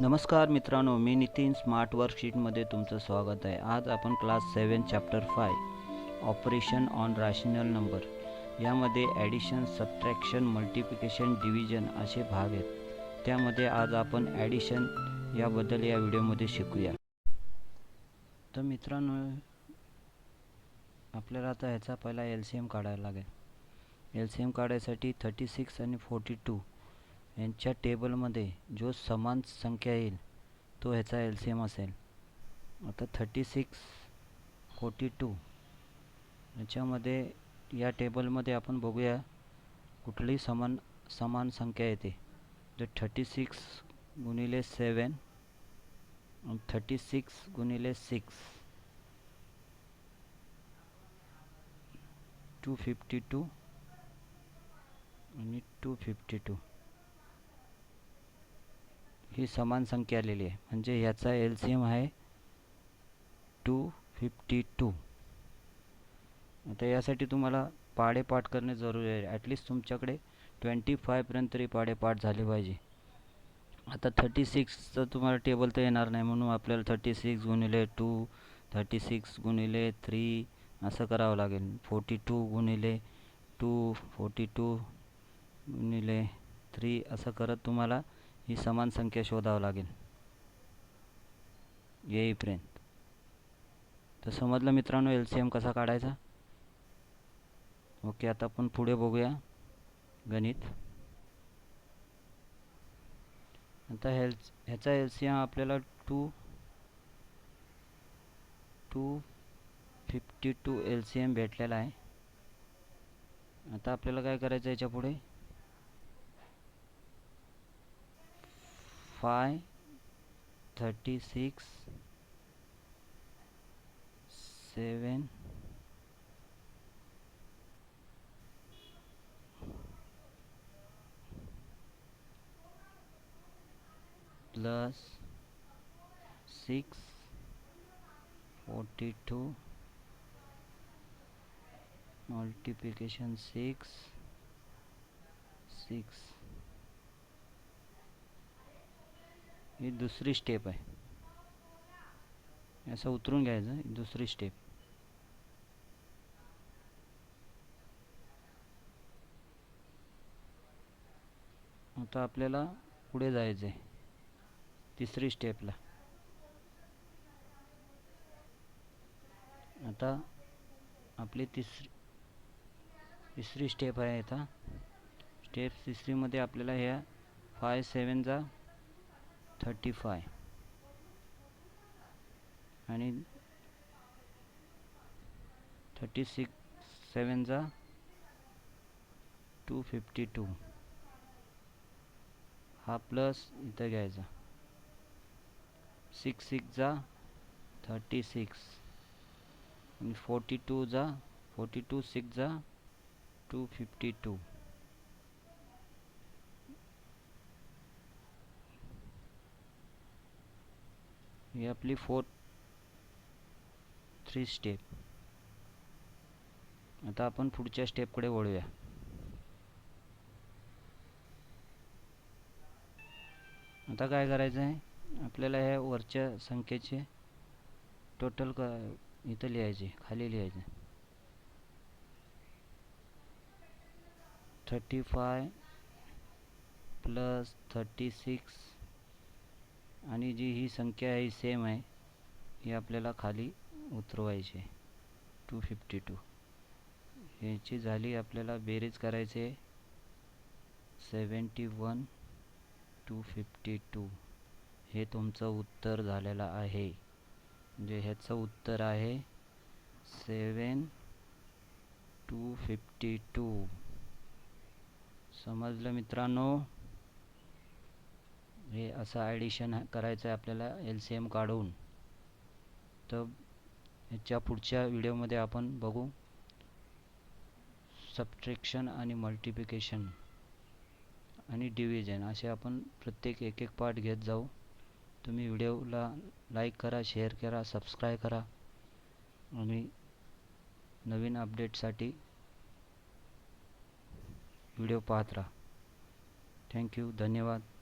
नमस्कार मित्रांनो मी नितीन स्मार्ट वर्कशीटमध्ये तुमचं स्वागत आहे. आज आपण class seven chapter five operation on rational number यामध्ये ॲडिशन सबट्रॅक्शन मल्टिप्लिकेशन डिव्हिजन असे भाग आहेत. त्यामध्ये आज आपण ॲडिशन याबद्दल या व्हिडिओमध्ये शिकूया. तर मित्रांनो आपल्याला आता ह्याचा पहिला एल सी एम काढायला लागेल. एल सी एम काढायसाठी थर्टी सिक्स आणि फोर्टी टू यांच्या टेबलमध्ये जो समान संख्या येईल तो ह्याचा एल सी एम असेल. आता थर्टी सिक्स फोर्टी टू याच्यामध्ये या टेबलमध्ये आपण बघूया कुठली समान समान संख्या येते. तर थर्टी सिक्स गुणिले सेवन थर्टी सिक्स गुणिले सिक्स टू फिफ्टी टू आणि टू फिफ्टी टू ही समान संख्या आलेली आहे. म्हणजे ह्याचा एल सी एम आहे टू फिफ्टी टू आता यासाठी तुम्हाला पाडे पाठ करणे जरुरी आहे. ॲटलिस्ट तुमच्याकडे ट्वेंटी फायपर्यंत तरी पाडे पाठ झाले पाहिजे. आता थर्टी सिक्सचं तुम्हाला टेबल तर येणार नाही. म्हणून आपल्याला थर्टी सिक्स गुणिले टू थर्टी सिक्स गुणिले थ्री असं करावं लागेल. फोर्टी टू गुणिले टू फोर्टी टू गुणिले थ्री असं करत तुम्हाला ही समान संख्या शोधावं लागेल. येईपर्यंत. तर समजलं मित्रांनो एल सी एम कसा काढायचा? ओके आता आपण पुढे बघूया गणित. आता हेल ह्याचा एल सी एम आपल्याला two two fifty two L C M भेटलेला आहे. आता आपल्याला काय करायचं याच्यापुढे? 5 36 7 plus 6 42 multiplication 6 6 ही दुसरी स्टेप आहे. असं उतरून घ्यायचं ही दुसरी स्टेप आता आपल्याला पुढे जायचं आहे तिसरी स्टेपला आता आपली तिसरी तिसरी स्टेप आहे आता स्टेप तिसरीमध्ये आपल्याला ह्या फाय सेवनचा थर्टी फाय आणि थर्टी सिक्स सेवनचा टू फिफ्टी टू हा प्लस इथं घ्यायचा. सिक्स सिक्सचा थर्टी सिक्स आणि फोर्टी टूचा फोर्टी टू सिक्सचा टू फिफ्टी टू ही आपली फोर्थ थ्री स्टेप आता आपण पुढच्या स्टेपकडे वळूया. आता काय करायचं आहे आपल्याला ह्या वरच्या संख्येचे टोटल क इथं लिहायचे खाली लिहायचे. Thirty five plus thirty six आणि जी ही संख्या आहे सेम आहे ही आपल्याला खाली उतरवायची आहे. टू फिफ्टी टू ह्याची झाली आपल्याला बेरीज करायची आहे. Seventy one two fifty two हे तुमचं उत्तर झालेलं आहे. म्हणजे ह्याचं उत्तर आहे सेवन टू फिफ्टी टू समजलं मित्रांनो? हे असं ॲडिशन करायचं आहे आपल्याला एल सी एम काढून. तर ह्याच्या पुढच्या व्हिडिओमध्ये आपण बघू सबट्रॅक्शन आणि मल्टिप्लिकेशन आणि डिव्हिजन असे आपण प्रत्येक एक एक पार्ट घेत जाऊ. तुम्ही व्हिडिओला लाईक करा शेअर करा सबस्क्राईब करा. आणि नवीन अपडेटसाठी व्हिडिओ पाहत राहा. थँक्यू धन्यवाद.